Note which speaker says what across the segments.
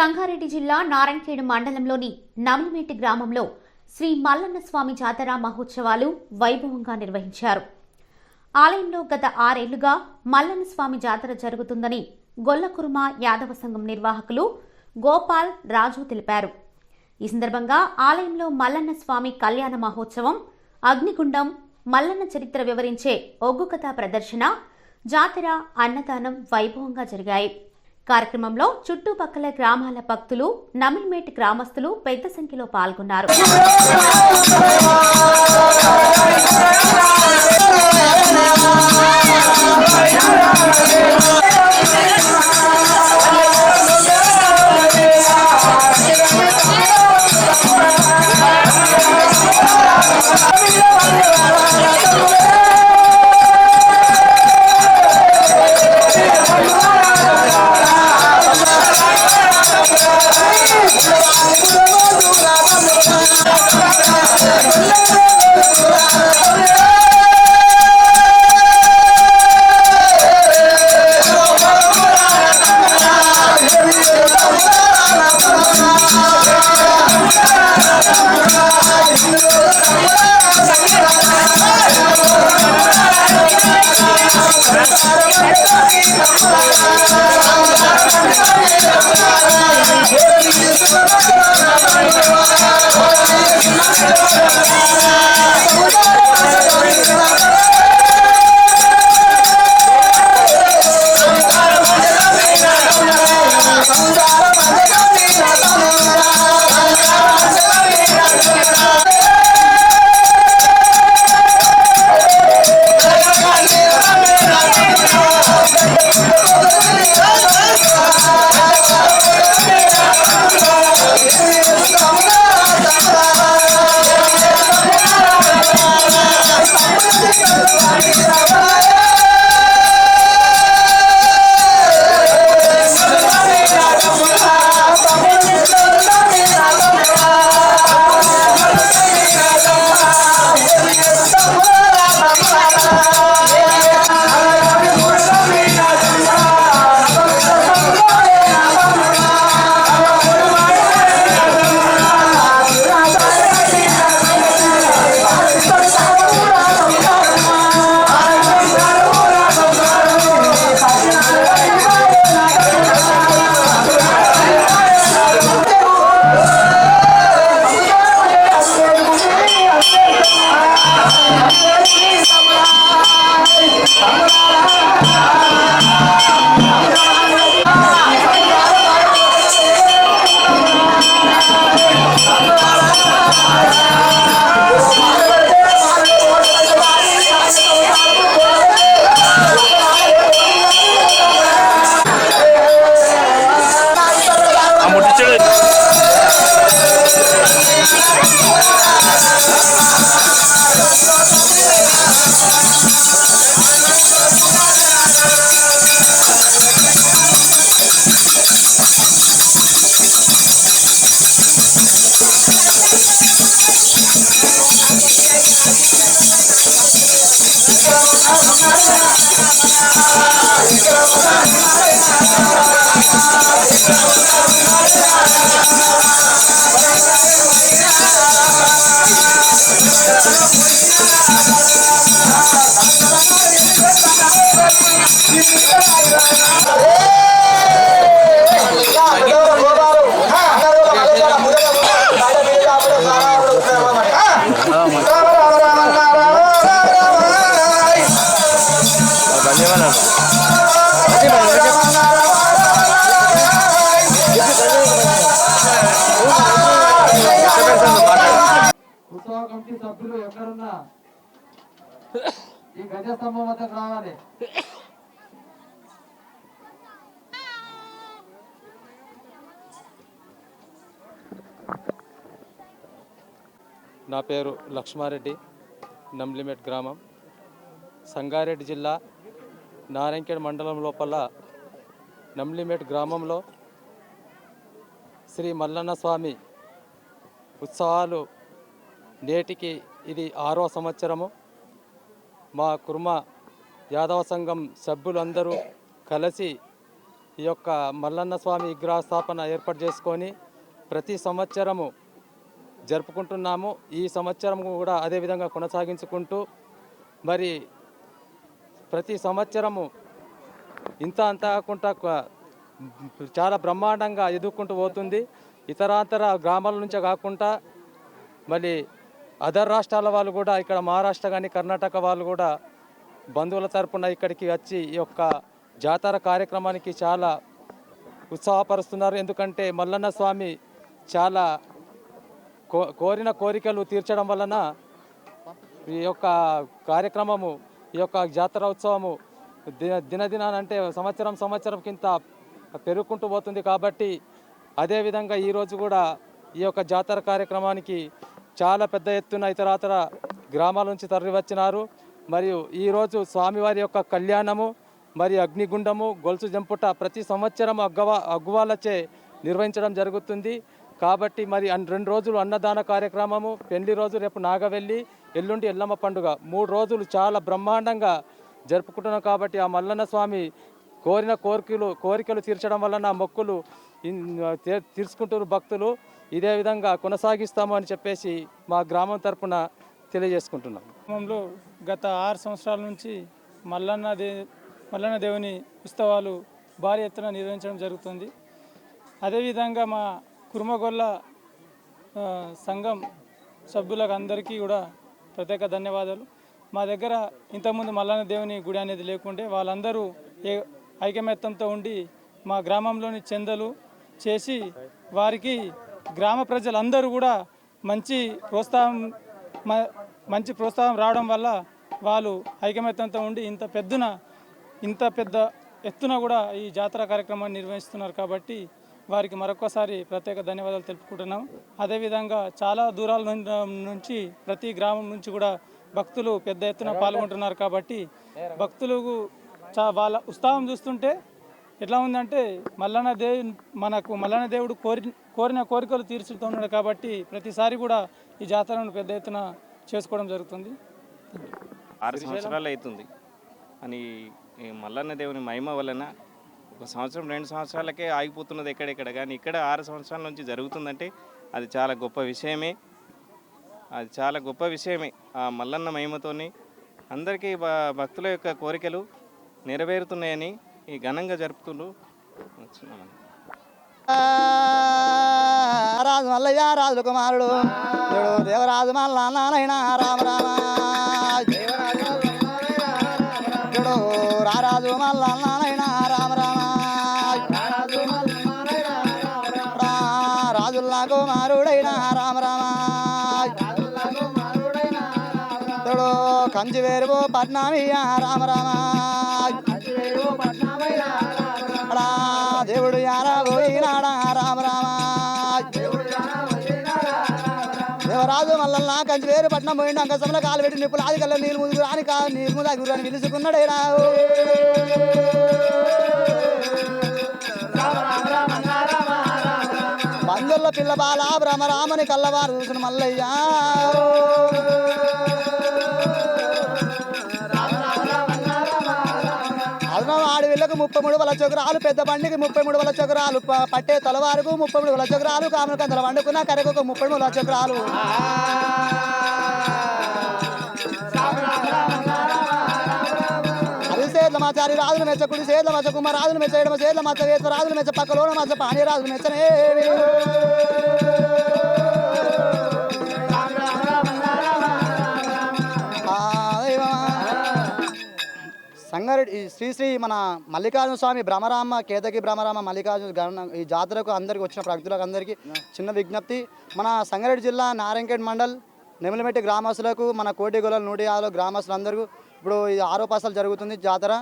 Speaker 1: సంగారెడ్డి జిల్లా నారాయణఖేడ్ మండలంలోని నమలమేటి గ్రామంలో శ్రీ మల్లన్న స్వామి జాతర మహోత్సవాలు వైభవంగా నిర్వహించారు. ఆలయంలో గత ఆరేళ్ళుగా మల్లన్న స్వామి జాతర జరుగుతుందని గొల్లకురుమ యాదవ సంఘం నిర్వాహకులు గోపాల్ రాజు తెలిపారు. ఈ సందర్భంగా ఆలయంలో మల్లన్న స్వామి కళ్యాణ మహోత్సవం అగ్నిగుండం మల్లన్న చరిత్ర వివరించే ఒగ్గుకథా ప్రదర్శన జాతర అన్నదానం వైభవంగా జరిగాయి. కార్యక్రమంలో చుట్టుపక్కల గ్రామాల భక్తులు నమిల్మేట్ గ్రామస్తులు పెద్ద సంఖ్యలో పాల్గొన్నారు.
Speaker 2: ధన్యవాదాలు.
Speaker 3: కమిటీ సభ్యులు ఎక్కడున్నా ఈ గజ స్తంభం వద్దకు రావాలి.
Speaker 4: నా పేరు లక్ష్మారెడ్డి నంలిమెట్ గ్రామం. సంగారెడ్డి జిల్లా నారాయణఖేడ్ మండలం లోపల నంలిమెట్ గ్రామంలో శ్రీ మల్లన్న స్వామి ఉత్సవాలు నేటికి ఇది ఆరో సంవత్సరము. మా కుర్మ యాదవ సంఘం సభ్యులందరూ కలిసి ఈ యొక్క మల్లన్న స్వామి విగ్రహ స్థాపన ఏర్పాటు చేసుకొని ప్రతి సంవత్సరము జరుపుకుంటున్నాము. ఈ సంవత్సరం కూడా అదేవిధంగా కొనసాగించుకుంటూ మరి ప్రతి సంవత్సరము ఇంత అంత కాకుండా చాలా బ్రహ్మాండంగా ఎదుర్కొంటూ పోతుంది. ఇతరాంతర గ్రామాల నుంచే కాకుండా మళ్ళీ అదర్ రాష్ట్రాల వాళ్ళు కూడా ఇక్కడ మహారాష్ట్ర కానీ కర్ణాటక వాళ్ళు కూడా బంధువుల తరపున ఇక్కడికి వచ్చి ఈ యొక్క జాతర కార్యక్రమానికి చాలా ఉత్సాహపరుస్తున్నారు. ఎందుకంటే మల్లన్న స్వామి చాలా కో కోరిన కోరికలు తీర్చడం వలన ఈ యొక్క కార్యక్రమము ఈ యొక్క జాతర ఉత్సవము దిన దినదినానంటే సంవత్సరం సంవత్సరం కింద పెరుగుకుంటూ పోతుంది కాబట్టి అదేవిధంగా ఈరోజు కూడా ఈ యొక్క జాతర కార్యక్రమానికి చాలా పెద్ద ఎత్తున ఇతరాతర గ్రామాల నుంచి తరలివచ్చినారు మరియు ఈరోజు స్వామివారి యొక్క కళ్యాణము మరి అగ్నిగుండము గొలుసు జంపుట ప్రతి సంవత్సరం అగ్గవ అగ్గువాలచే నిర్వహించడం జరుగుతుంది. కాబట్టి మరి అన్- రెండు రోజులు అన్నదాన కార్యక్రమము పెళ్ళి రోజు రేపు నాగవెల్లి ఎల్లుండి ఎల్లమ్మ పండుగ. మూడు రోజులు చాలా బ్రహ్మాండంగా జరుపుకుంటున్నాం కాబట్టి ఆ మల్లన్న స్వామి కోరిన కోరికలు కోరికలు తీర్చడం వలన మొక్కులు ఇన్- తీర్చుకుంటున్నారు భక్తులు. ఇదే విధంగా కొనసాగిస్తాము అని చెప్పేసి మా గ్రామం తరపున తెలియజేసుకుంటున్నాం.
Speaker 5: గ్రామంలో గత ఆరు సంవత్సరాల నుంచి మల్లన్న దే మల్లన్న దేవుని ఉత్సవాలు భారీ ఎత్తున నిర్వహించడం జరుగుతుంది. అదేవిధంగా మా కుర్మగొల్ల సంఘం సభ్యులకు అందరికీ కూడా ప్రత్యేక ధన్యవాదాలు. మా దగ్గర ఇంతకుముందు మల్లన్న దేవుని గుడి అనేది లేకుంటే వాళ్ళందరూ ఏ ఐకమత్యంతో ఉండి మా గ్రామంలోని చెందలు చేసి వారికి గ్రామ ప్రజలందరూ కూడా మంచి ప్రోత్సాహం మ- మంచి ప్రోత్సాహం రావడం వల్ల వాళ్ళు ఐకమత్యంతో ఉండి ఇంత పెద్దన ఇంత పెద్ద ఎత్తున కూడా ఈ జాతర కార్యక్రమాన్ని నిర్వహిస్తున్నారు కాబట్టి వారికి మరొకసారి ప్రత్యేక ధన్యవాదాలు తెలుపుకుంటున్నాం. అదేవిధంగా చాలా దూరాల నుంచి ప్రతి గ్రామం నుంచి కూడా భక్తులు పెద్ద ఎత్తున పాల్గొంటున్నారు కాబట్టి భక్తులకు వాళ్ళ ఉత్సాహం చూస్తుంటే ఎట్లా ఉందంటే మల్లన్న దేవి మనకు మల్లన్న దేవుడు కోరి కోరిన కోరికలు తీర్చుతున్నాడు కాబట్టి ప్రతిసారి కూడా ఈ జాతరను పెద్ద ఎత్తున చేసుకోవడం జరుగుతుంది.
Speaker 6: ఆరు సంవత్సరాలు అవుతుంది. అని మల్లన్న దేవుని మహిమ వలన ఒక సంవత్సరం రెండు సంవత్సరాలకే ఆగిపోతున్నది ఎక్కడెక్కడ? కానీ ఇక్కడ ఆరు సంవత్సరాల నుంచి జరుగుతుందంటే అది చాలా గొప్ప విషయమే. అది చాలా గొప్ప విషయమే ఆ మల్లన్న మహిమతోని. అందరికీ భక్తుల యొక్క కోరికలు నెరవేరుతున్నాయని ఘనంగా జరుపుతుంటూ వచ్చినామని
Speaker 7: రాజు మల్లయ్య రాజు కుమారుడు. దేవరాజు మల్ల నారాయణ రామ రామ. దేవుడు రారాజు మల్ల నారాయణ రామ రామ. రా రాజుల్లా కుమారుడైన రామ రామ. దేవుడు కంచి వేరువు పట్నామయ్య రామ రామ. దేవుడు యారా పోయినాడా? రామ రామ. దేవరాజు మల్లన్న కంచి వేరు పట్నం పోయిండు. అంకసంలో కాలు పెట్టి నిప్పులు ఆది కల్లా నీళ్ళు ముదుగు రాని కా నీళ్ళు ముందు గురు అని పిలుచుకున్నాడే రావు బంధుల్లో పిల్ల బాల భ్రమ రామని కల్లవారు చూసిన మల్లయ్య. ముప్పై మూడు వల చొకరాలు పెద్ద బండికి ముప్పై మూడు వల చొకరాలు పట్టే తలవారుకు ముప్పై మూడు వల చొకరాలు కామల కందల వండుకున్న కరకు ముప్పై మూడు వల చొకరాలు. అది సేద్ల మాచారి రాజులు మెచ్చ కుడి సేద్ల మచ్చ కుమార్ రాజులు మెచ్చ ఎడమ సేద్ల మచ్చ వేత్వ రాజులు మెచ్చ పక్కలోన మచ్చ పాణి రాజులు మెచ్చనే సంగారెడ్డి శ్రీశ్రీ మన మల్లికార్జున స్వామి భ్రమరామ కేతకి భ్రమరామ మల్లికార్జున గణ ఈ జాతరకు అందరికి వచ్చిన ప్రజలకు అందరికీ చిన్న విజ్ఞప్తి. మన సంగారెడ్డి జిల్లా నారాయణఖేడ్ మండల్ నెమలిమెట్టి గ్రామస్తులకు మన కోటిగొల నూట యాదవ్ గ్రామస్తులందరూ ఇప్పుడు ఈ ఆరో పాసాలు జరుగుతుంది జాతర.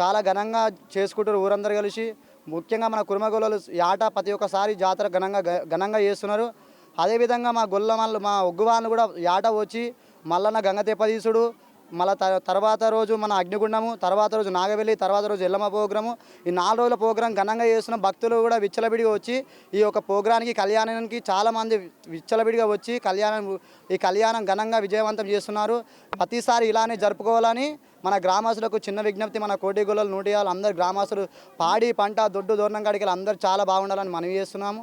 Speaker 7: చాలా ఘనంగా చేసుకుంటారు ఊరందరూ కలిసి. ముఖ్యంగా మన కుర్మగొల్లలు యాట ప్రతి ఒక్కసారి జాతర ఘనంగా ఘనంగా చేస్తున్నారు. అదేవిధంగా మా గొల్ల మా ఒగ్గు వాళ్ళు కూడా యాట వచ్చి మల్లన్న గంగ తెప్పదీసుడు మళ్ళీ తర్వాత రోజు మన అగ్నిగుండము తర్వాత రోజు నాగవెల్లి తర్వాత రోజు ఎల్లమ్మ ప్రోగ్రాము ఈ నాలుగు రోజుల ప్రోగ్రాం ఘనంగా చేస్తున్న భక్తులు కూడా విచ్చలవిడిగా వచ్చి ఈ యొక్క ప్రోగ్రానికి కళ్యాణానికి చాలామంది విచ్చలవిడిగా వచ్చి కళ్యాణం ఈ కళ్యాణం ఘనంగా విజయవంతం చేస్తున్నారు. ప్రతిసారి ఇలానే జరుపుకోవాలని మన గ్రామస్తులకు చిన్న విజ్ఞప్తి మన కోటి గొల్లలు నూటియాలు అందరు గ్రామస్తులు పాడి పంట దొడ్డు దూరణం కాడికి అందరూ చాలా బాగుండాలని మనవి చేస్తున్నాము.